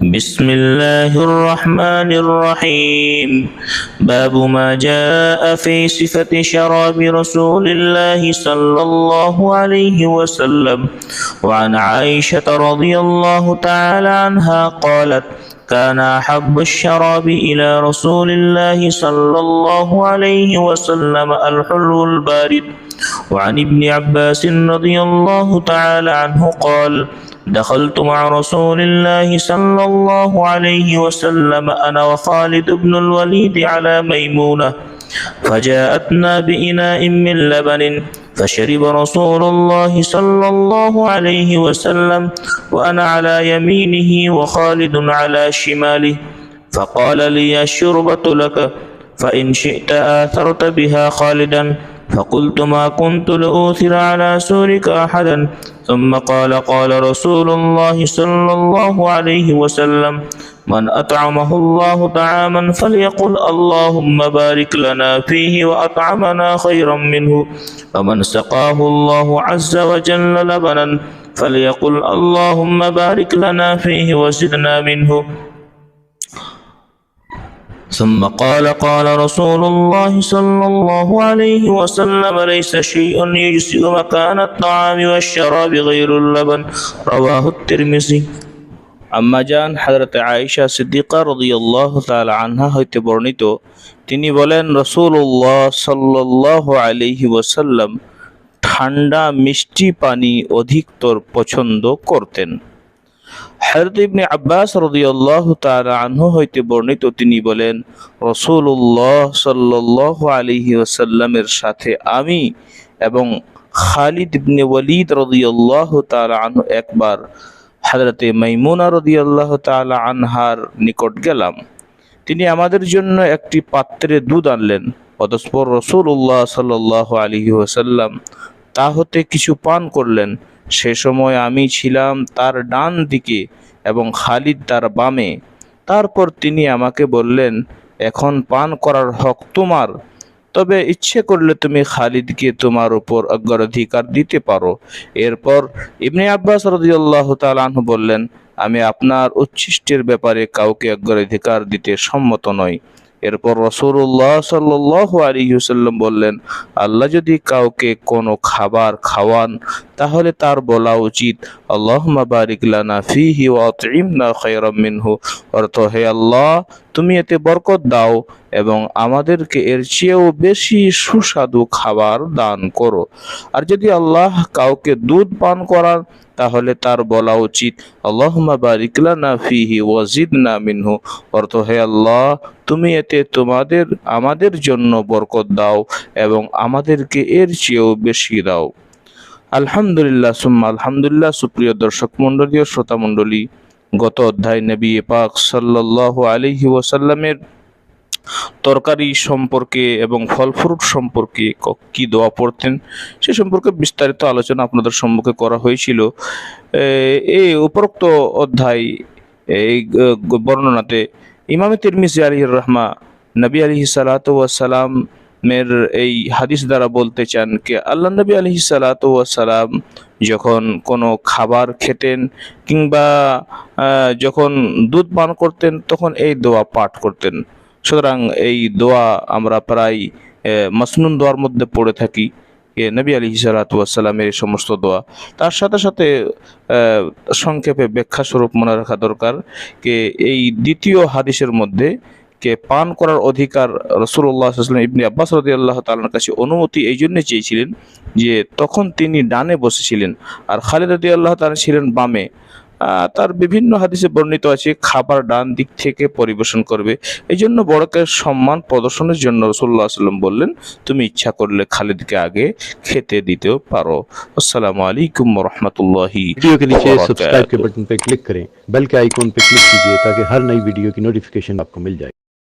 بسم الله الرحمن الرحيم باب ما جاء في صفة شراب رسول الله صلى الله عليه وسلم وعن عائشة رضي الله تعالى عنها قالت كان أحب الشراب إلى رسول الله صلى الله عليه وسلم الحلو البارد وعن ابن عباس رضي الله تعالى عنه قال دخلت مع رسول الله صلى الله عليه وسلم أنا وخالد بن الوليد على ميمونة. فجاءتنا بإناء من لبن فشرب رسول الله صلى الله عليه وسلم وأنا على يمينه وخالد على شماله. فقال لي الشربة لك. فإن شئت آثرت بها خالدا. فقلت ما كنت لأوثر على سورك أحدا. ثم قال قال رسول الله صلى الله عليه وسلم من أطعمه الله طعاما فليقل اللهم بارك لنا فيه وأطعمنا خيرا منه. ومن سقاه الله عز وجل لبنا فليقل اللهم بارك لنا فيه وزدنا منه. ثم قال قال رسول الله صلى الله عليه وسلم ليس شيء يجزئ مكان الطعام والشراب غير اللبن رواه الترمذي আম্মাজান হজরত আয়েশা সিদ্দিকা রদিয়াল্লাহ তাআলা আনহা হইতে বর্ণিত তিনি বলেন রসুল্লাহ সাল্লাহ আলহি ওয়াসাল্লাম ঠান্ডা মিষ্টি পানি অধিকতর পছন্দ করতেন হযরত ইবনে আব্বাস রাদিয়াল্লাহু তাআলা আনহু হইতে বর্ণিত, তিনি বলেন, রাসূলুল্লাহ সাল্লাল্লাহু আলাইহি ওয়াসাল্লামের সাথে আমি এবং খালিদ ইবনে ওয়ালিদ রাদিয়াল্লাহু তাআলা আনহু একবার হযরতে মাইমুনা রাদিয়াল্লাহু তাআলা আনহার নিকট গেলাম। তিনি আমাদের জন্য একটি পাত্রে দুধ আনলেন। অতঃপর রসুল্লাহ সাল্লাল্লাহু আলাইহি ওয়াসাল্লাম তা হতে কিছু পান করলেন। সে সময় আমি ছিলাম তার ডান দিকে এবং খালিদ তার বামে। তারপর তিনি আমাকে বললেন, এখন পান করার হক তোমার। তবে ইচ্ছে করলে তুমি খালিদকে তোমার উপর অগ্রাধিকার দিতে পারো। এরপর ইবনে আব্বাস রাদিয়াল্লাহু তাআলা আনহু বললেন, আমি আপনার উচ্ছিষ্টের ব্যাপারে কাউকে অগ্রাধিকার দিতে সম্মত নই। এরপর রসুল্লাহ সাল্লাহ হুসাল্লাম বললেন, আল্লাহ যদি কাউকে কোনো খাবার খাওয়ান, তাহলে তার বলা উচিত আল্লাহ বারিক লানা ফিহি ওয়াতইমনা খায়রাম মিনহু। অর্থ, হে আল্লাহ, তুমি এতে বরকত দাও। এবং আমাদেরকে এর চেয়েও বেশি সুস্বাদু খাবার দান করো। আর যদি আল্লাহ কাউকে দুধ পান করান, তাহলে তার বলা উচিত ফিহি ওয়াজিদনা মিনহু। অর্থ, হে আল্লাহ, তুমি এতে তোমাদের, আমাদের জন্য বরকত দাও এবং আমাদেরকে এর চেয়েও বেশি দাও। আলহামদুলিল্লাহ, সুম্মা আলহামদুলিল্লাহ, সুপ্রিয় দর্শক মণ্ডলী ও শ্রোতা মণ্ডলী, গত অধ্যায় নবী পাক সাল্লাহ আলহি ওয়াসাল্লামের তরকারি সম্পর্কে এবং ফল ফ্রুট সম্পর্কে ক- কি দোয়া পড়তেন, সে সম্পর্কে বিস্তারিত আলোচনা আপনাদের সম্মুখে করা হয়েছিল। এই উপরোক্ত অধ্যায়, এই বর্ণনাতে ইমামে তিরমিজি আলিহির রহমা, নবী আলিহি সালাত ওয়াসালাম মের এই হাদিস দ্বারা বলতে চান যে আল্লাহ নবী আলহি সালাত ওয়াসালাম যখন কোনো খাবার খেতেন কিংবা যখন দুধ পান করতেন, তখন এই দোয়া পাঠ করতেন। সুতরাং এই দোয়া আমরা প্রায় মাসনুন দোয়ার মধ্যে পড়ে থাকি। নবী আলী সালাতামের এই সমস্ত দোয়া। তার সাথে সাথে সংক্ষেপে ব্যাখ্যা স্বরূপ মনে রাখা দরকার কে এই দ্বিতীয় হাদিসের মধ্যে কে পান করার অধিকার রসুল্লাহ ইবনে আব্বাস রদি আল্লাহ তালার কাছে অনুমতি এই জন্য চেয়েছিলেন যে তখন তিনি ডানে বসেছিলেন আর খালিদ রদি আল্লাহ তালা ছিলেন বামে। তার বিভিন্ন হাদিসে বর্ণিত আছে খাবার ডান দিক থেকে পরিবেশন করবে এই জন্য বড়কে সম্মান প্রদর্শনের জন্য রসুল্লাহ সাল্লাম বললেন তুমি ইচ্ছা করলে খালিদকে আগে খেতে দিতেও পারো আসসালামু আলাইকুম রহমতুল্লাহি वीडियो के नीचे वबरकातुहू। सब्सक्राइब के बटन पर क्लिक करें बेल के आइकॉन पर क्लिक कीजिए ताकि हर नई वीडियो की नोटिफिकेशन आपको मिल जाए